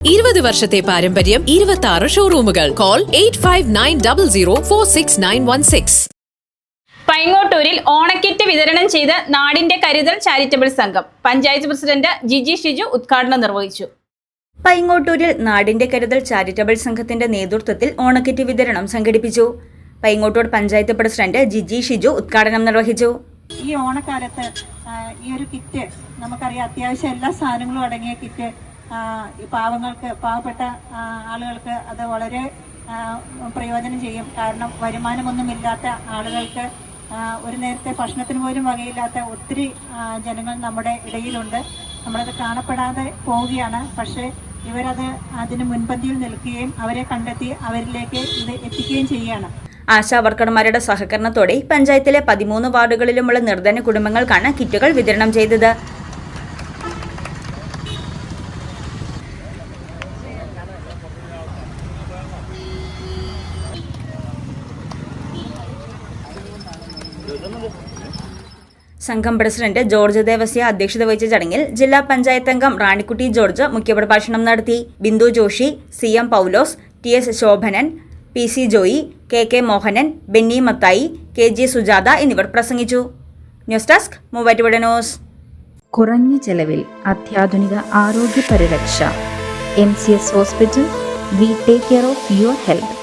ഇരുപത് വർഷത്തെ പാരമ്പര്യം ഇരുപത്തി ആറ് ഷോറൂമുകൾ call eight five nine double zero four six nine one six പൈങ്ങോട്ടൂരിൽ ഓണക്കിറ്റ് വിതരണം ചെയ്ത് നാടിന്റെ കരുതൽ ചാരിറ്റബിൾ സംഘം. പഞ്ചായത്ത് പ്രസിഡന്റ് ജിജി ഷിജു ഉദ്ഘാടനം നിർവഹിച്ചു. പൈങ്ങോട്ടൂരിൽ നാടിന്റെ കരുതൽ ചാരിറ്റബിൾ സംഘത്തിന്റെ നേതൃത്വത്തിൽ ഓണക്കിറ്റ് വിതരണം സംഘടിപ്പിച്ചു. പൈങ്ങോട്ടൂർ പഞ്ചായത്ത് പ്രസിഡന്റ് ജിജി ഷിജു ഉദ്ഘാടനം നിർവഹിച്ചു. ഈ ഓണക്കാലത്ത് ഈ ഒരു കിറ്റ് നമുക്കറിയാം അത്യാവശ്യം എല്ലാ സാധനങ്ങളും അടങ്ങിയ കിറ്റ് പാവങ്ങൾക്ക് പാവപ്പെട്ട ആളുകൾക്ക് അത് വളരെ പ്രയോജനം ചെയ്യും. കാരണം വരുമാനമൊന്നുമില്ലാത്ത ആളുകൾക്ക് ഒരു നേരത്തെ ഭക്ഷണത്തിന് പോലും വകയില്ലാത്ത ഒത്തിരി ജനങ്ങൾ നമ്മുടെ ഇടയിലുണ്ട്. നമ്മളത് കാണപ്പെടാതെ പോവുകയാണ്. പക്ഷേ ഇവരത് അതിന് മുൻപന്തിയിൽ നിൽക്കുകയും അവരെ കണ്ടെത്തി അവരിലേക്ക് ഇത് എത്തിക്കുകയും ചെയ്യുകയാണ്. ആശാവർക്കർമാരുടെ സഹകരണത്തോടെ പഞ്ചായത്തിലെ പതിമൂന്ന് വാർഡുകളിലുമുള്ള നിർധന കുടുംബങ്ങൾക്കാണ് കിറ്റുകൾ വിതരണം ചെയ്തത്. സംഘം പ്രസിഡന്റ് ജോർജ് ദേവസ്യ അധ്യക്ഷത വഹിച്ച ചടങ്ങിൽ ജില്ലാ പഞ്ചായത്ത് അംഗം റാണിക്കുട്ടി ജോർജ് മുഖ്യപ്രഭാഷണം നടത്തി Bindu Joshy C M Paulose T S Sobhanan P C Joy K K Mohanan Benny Mathai K G Sujatha എന്നിവർ പ്രസംഗിച്ചു. News desk Muvattupuzha news. കുറഞ്ഞ ചെലവിൽ അത്യാധുനിക ആരോഗ്യ പരിരക്ഷ. M C S hospital we take care of your health.